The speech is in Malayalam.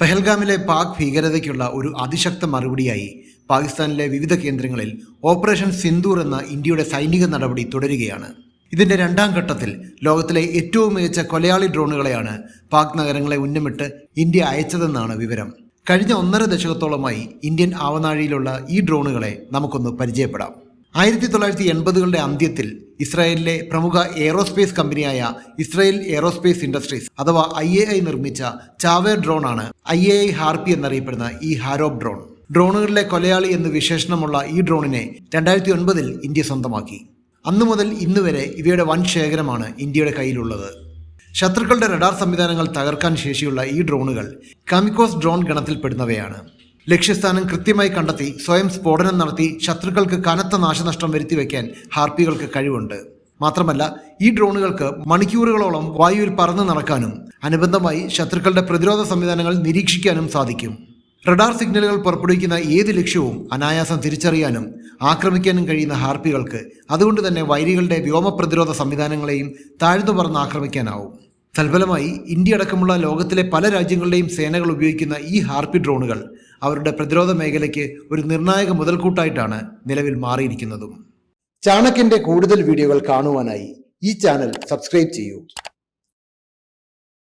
പെഹൽഗാമിലെ പാക് ഭീകരതയ്ക്കുള്ള ഒരു അതിശക്ത മറുപടിയായി പാകിസ്ഥാനിലെ വിവിധ കേന്ദ്രങ്ങളിൽ ഓപ്പറേഷൻ സിന്ദൂർ എന്ന ഇന്ത്യയുടെ സൈനിക നടപടി തുടരുകയാണ്. ഇതിന്റെ രണ്ടാം ഘട്ടത്തിൽ ലോകത്തിലെ ഏറ്റവും മികച്ച കൊലയാളി ഡ്രോണുകളെയാണ് പാക് നഗരങ്ങളെ ഉന്നമിട്ട് ഇന്ത്യ അയച്ചതെന്നാണ് വിവരം. കഴിഞ്ഞ ഒന്നര ദശകത്തോളമായി ഇന്ത്യൻ ആവനാഴിയിലുള്ള ഈ ഡ്രോണുകളെ നമുക്കൊന്ന് പരിചയപ്പെടാം. ആയിരത്തി തൊള്ളായിരത്തി എൺപതുകളുടെ അന്ത്യത്തിൽ ഇസ്രായേലിലെ പ്രമുഖ എയറോസ്പേസ് കമ്പനിയായ ഇസ്രായേൽ എയറോസ്പേസ് ഇൻഡസ്ട്രീസ് അഥവാ ഐ എ ഐ നിർമ്മിച്ച ചാവേർ ഡ്രോൺ ആണ് ഐ എ ഐ ഹാർപ്പി എന്നറിയപ്പെടുന്ന ഈ ഹാരോബ് ഡ്രോൺ. ഡ്രോണുകളിലെ കൊലയാളി എന്ന് വിശേഷണമുള്ള ഈ ഡ്രോണിനെ രണ്ടായിരത്തി ഒൻപതിൽ ഇന്ത്യ സ്വന്തമാക്കി. അന്നു മുതൽ ഇന്ന് വരെ ഇവയുടെ വൻ ശേഖരമാണ് ഇന്ത്യയുടെ കയ്യിലുള്ളത്. ശത്രുക്കളുടെ റഡാർ സംവിധാനങ്ങൾ തകർക്കാൻ ശേഷിയുള്ള ഈ ഡ്രോണുകൾ കാമിക്കോസ് ഡ്രോൺ ഗണത്തിൽപ്പെടുന്നവയാണ്. ലക്ഷ്യസ്ഥാനം കൃത്യമായി കണ്ടെത്തി സ്വയം സ്ഫോടനം നടത്തി ശത്രുക്കൾക്ക് കനത്ത നാശനഷ്ടം വരുത്തിവെക്കാൻ ഹാർപ്പികൾക്ക് കഴിവുണ്ട്. മാത്രമല്ല ഈ ഡ്രോണുകൾക്ക് മണിക്കൂറുകളോളം വായുവിൽ പറന്ന് നടക്കാനും അനുബന്ധമായി ശത്രുക്കളുടെ പ്രതിരോധ സംവിധാനങ്ങൾ നിരീക്ഷിക്കാനും സാധിക്കും. റഡാർ സിഗ്നലുകൾ പുറപ്പെടുവിക്കുന്ന ഏത് ലക്ഷ്യവും അനായാസം തിരിച്ചറിയാനും ആക്രമിക്കാനും കഴിയുന്ന ഹാർപ്പികൾക്ക് അതുകൊണ്ട് തന്നെ വൈരികളുടെ വ്യോമ പ്രതിരോധ സംവിധാനങ്ങളെയും താഴ്ന്നു പറന്ന് ആക്രമിക്കാനാവും. തൽഫലമായി ഇന്ത്യ അടക്കമുള്ള ലോകത്തിലെ പല രാജ്യങ്ങളുടെയും സേനകൾ ഉപയോഗിക്കുന്ന ഈ ഹാർപ്പി ഡ്രോണുകൾ അവരുടെ പ്രതിരോധ മേഖലയ്ക്ക് ഒരു നിർണായക മുതൽക്കൂട്ടായിട്ടാണ് നിലവിൽ മാറിയിരിക്കുന്നതും. ചാണക്യന്റെ കൂടുതൽ വീഡിയോകൾ കാണുവാനായി ഈ ചാനൽ സബ്സ്ക്രൈബ് ചെയ്യൂ.